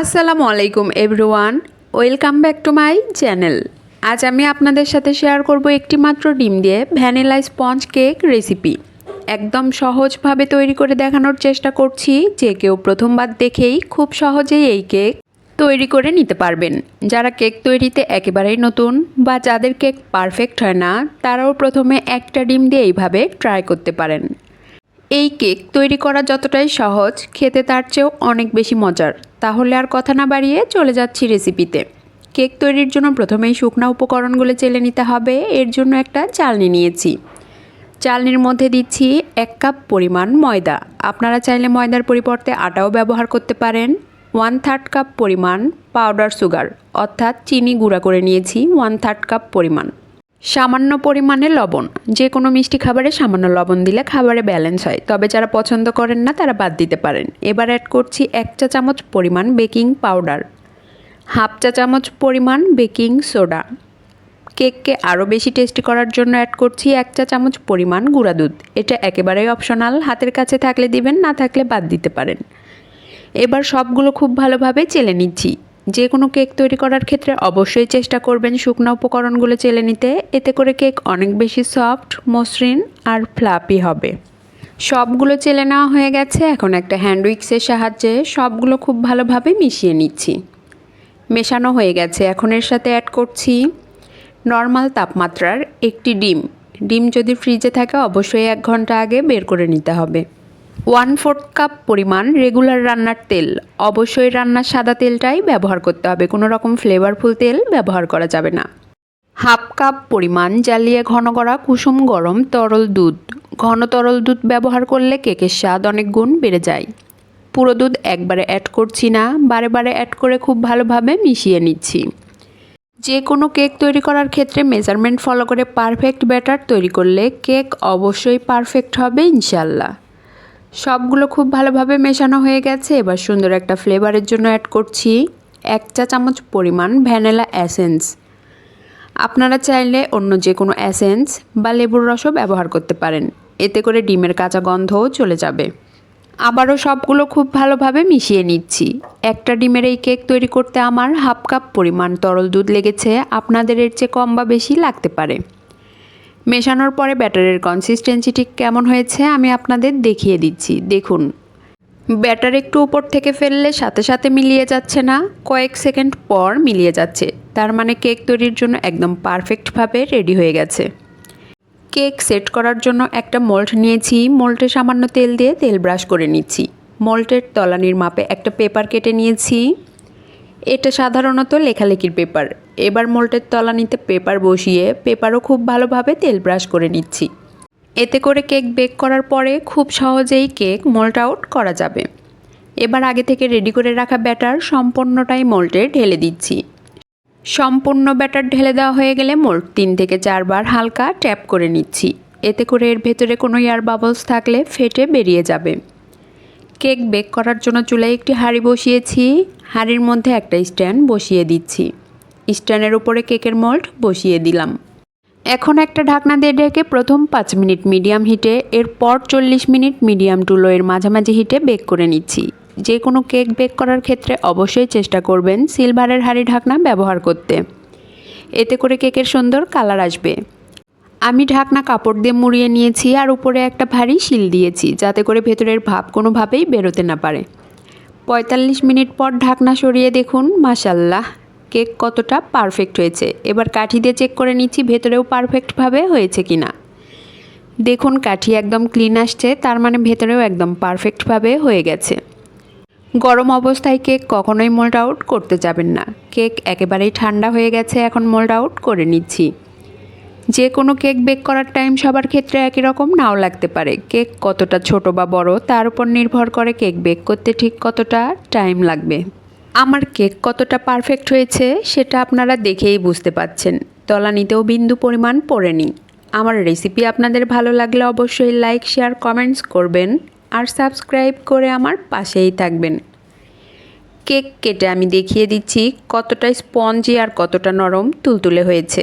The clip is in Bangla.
আসসালামু আলাইকুম, everyone. Welcome back to my channel. আজ আমি আপনাদের সাথে শেয়ার করব একটি মাত্র ডিম দিয়ে ভ্যানিলা স্পঞ্জ কেক রেসিপি। একদম সহজভাবে তৈরি করে দেখানোর চেষ্টা করছি যে কেউ প্রথমবার দেখেই খুব সহজেই এই কেক তৈরি করে নিতে পারবেন। যারা কেক তৈরিতে একেবারেই নতুন বা যাদের কেক পারফেক্ট হয় না, তারাও প্রথমে একটা ডিম দিয়ে এইভাবে ট্রাই করতে পারেন। এই কেক তৈরি করা যতটাই সহজ, খেতে তার চেয়েও অনেক বেশি মজার। তাহলে আর কথা না বাড়িয়ে চলে যাচ্ছি রেসিপিতে কেক তৈরির জন্য প্রথমেই শুকনা উপকরণগুলো চেলে নিতে হবে। এর জন্য একটা চালনি নিয়েছি। চালনির মধ্যে দিচ্ছি এক কাপ পরিমাণ ময়দা। আপনারা চাইলে ময়দার পরিবর্তে আটাও ব্যবহার করতে পারেন। ওয়ান থার্ড কাপ পরিমাণ পাউডার সুগার, অর্থাৎ চিনি গুঁড়া করে নিয়েছি, ওয়ান থার্ড কাপ পরিমাণ। সামান্য পরিমাণে লবণ। যে কোনো মিষ্টি খাবারে সামান্য লবণ দিলে খাবারে ব্যালেন্স হয়। তবে যারা পছন্দ করেন না, তারা বাদ দিতে পারেন। এবার অ্যাড করছি এক চা চামচ পরিমাণ বেকিং পাউডার হাফ চা চামচ পরিমাণ বেকিং সোডা কেককে আরও বেশি টেস্টি করার জন্য অ্যাড করছি এক চা চামচ পরিমাণ গুঁড়া দুধ। এটা একেবারেই অপশনাল হাতের কাছে থাকলে দিবেন, না থাকলে বাদ দিতে পারেন। এবার সবগুলো খুব ভালোভাবে চেলে নিচ্ছি। যে কোনো কেক তৈরি করার ক্ষেত্রে অবশ্যই চেষ্টা করবেন শুকনো উপকরণগুলো চেলে নিতে। এতে করে কেক অনেক বেশি সফট, মসৃণ আর ফ্লাপি হবে। সবগুলো চেলে নেওয়া হয়ে গেছে। এখন একটা হ্যান্ড উইক্সের সাহায্যে সবগুলো খুব ভালোভাবে মিশিয়ে নিচ্ছি। মেশানো হয়ে গেছে। এখন এর সাথে অ্যাড করছি নর্মাল তাপমাত্রার একটি ডিম। ডিম যদি ফ্রিজে থাকে, অবশ্যই এক ঘণ্টা আগে বের করে নিতে হবে। ওয়ান ফোর্থ কাপ পরিমাণ রেগুলার রান্নার তেল। অবশ্যই রান্নার সাদা তেলটাই ব্যবহার করতে হবে। কোনো রকম ফ্লেভারফুল তেল ব্যবহার করা যাবে না। হাফ কাপ পরিমাণ জ্বালিয়ে ঘন করা কুসুম গরম তরল দুধ। ঘন তরল দুধ ব্যবহার করলে কেকের স্বাদ অনেক গুণ বেড়ে যায়। পুরো দুধ একবারে অ্যাড করছি না, বারে বারে অ্যাড করে খুব ভালোভাবে মিশিয়ে নিচ্ছি। যে কোনো কেক তৈরি করার ক্ষেত্রে মেজারমেন্ট ফলো করে পারফেক্ট ব্যাটার তৈরি করলে কেক অবশ্যই পারফেক্ট হবে ইনশাল্লাহ সবগুলো খুব ভালোভাবে মেশানো হয়ে গেছে। এবার সুন্দর একটা ফ্লেভারের জন্য অ্যাড করছি এক চা চামচ পরিমাণ ভ্যানিলা অ্যাসেন্স আপনারা চাইলে অন্য যে কোনো অ্যাসেন্স বা লেবুর রসও ব্যবহার করতে পারেন। এতে করে ডিমের কাঁচা গন্ধও চলে যাবে। আবারও সবগুলো খুব ভালোভাবে মিশিয়ে নিচ্ছি। একটা ডিমের এই কেক তৈরি করতে আমার হাফ কাপ পরিমাণ তরল দুধ লেগেছে। আপনাদের এর চেয়ে কম বা বেশি লাগতে পারে। মেশানোর পরে ব্যাটারের কনসিস্টেন্সি ঠিক কেমন হয়েছে আমি আপনাদের দেখিয়ে দিচ্ছি। দেখুন, ব্যাটার একটু উপর থেকে ফেললে সাথে সাথে মিলিয়ে যাচ্ছে না, কয়েক সেকেন্ড পর মিলিয়ে যাচ্ছে। তার মানে কেক তৈরির জন্য একদম পারফেক্টভাবে রেডি হয়ে গেছে। কেক সেট করার জন্য একটা মোল্ড নিয়েছি মোল্টে সামান্য তেল দিয়ে তেল ব্রাশ করে নিচ্ছি। মোল্টের তলানির মাপে একটা পেপার কেটে নিয়েছি। এটা সাধারণত লেখালেখির পেপার। এবার মোল্টের তলানিতে পেপার বসিয়ে পেপারও খুব ভালোভাবে তেল ব্রাশ করে নিচ্ছি। এতে করে কেক বেক করার পরে খুব সহজেই কেক মোল্ট আউট করা যাবে। এবার আগে থেকে রেডি করে রাখা ব্যাটার সম্পূর্ণটাই মোল্টে ঢেলে দিচ্ছি। সম্পূর্ণ ব্যাটার ঢেলে দেওয়া হয়ে গেলে মোল্ট তিন থেকে চারবার হালকা ট্যাপ করে নিচ্ছি। এতে করে এর ভেতরে কোনো এয়ার বাবলস থাকলে ফেটে বেরিয়ে যাবে। কেক বেক করার জন্য চুলায় একটি হাঁড়ি বসিয়েছি। হাঁড়ির মধ্যে একটা স্ট্যান্ড বসিয়ে দিচ্ছি। স্ট্যান্ডের উপরে কেকের মোল্ড বসিয়ে দিলাম। এখন একটা ঢাকনা দিয়ে ঢেকে প্রথম পাঁচ মিনিট মিডিয়াম হিটে, এরপর চল্লিশ মিনিট মিডিয়াম টু লোয়ের মাঝামাঝি হিটে বেক করে নিচ্ছি। যে কোনো কেক বেক করার ক্ষেত্রে অবশ্যই চেষ্টা করবেন সিলভারের হাঁড়ি ঢাকনা ব্যবহার করতে। এতে করে কেকের সুন্দর কালার আসবে। আমি ঢাকনা কাপড় দিয়ে মুড়িয়ে নিয়েছি আর উপরে একটা ভারী শিল দিয়েছি যাতে করে ভেতরের ভাব কোনোভাবেই বেরোতে না পারে। পঁয়তাল্লিশ মিনিট পর ঢাকনা সরিয়ে দেখুন মাসাল্লাহ কেক কতটা পারফেক্ট হয়েছে। এবার কাঠি দিয়ে চেক করে নিচ্ছি ভেতরেও পারফেক্টভাবে হয়েছে কি না দেখুন, কাঠি একদম ক্লিন আসছে, তার মানে ভেতরেও একদম পারফেক্টভাবে হয়ে গেছে। গরম অবস্থায় কেক কখনোই মোল্ড আউট করতে যাবেন না। কেক একেবারেই ঠান্ডা হয়ে গেছে, এখন মোল্ড আউট করে নিচ্ছি। যে কোনো কেক বেক করার টাইম সবার ক্ষেত্রে একই রকম, নাও লাগতে পারে। কেক কতটা ছোট বা বড়, তার উপর নির্ভর করে কেক বেক করতে ঠিক কতটা টাইম লাগবে। আমার কেক কতটা পারফেক্ট হয়েছে, সেটা আপনারা দেখেই বুঝতে পাচ্ছেন। তলানিতেও বিন্দু পরিমাণ পড়েনি আমার রেসিপি আপনাদের ভালো লাগলে অবশ্যই লাইক শেয়ার কমেন্টস করবেন আর সাবস্ক্রাইব করে আমার পাশেই থাকবেন। কেক কেটে আমি দেখিয়ে দিচ্ছি কতটা স্পঞ্জি আর কতটা নরম, তুলতুলে হয়েছে।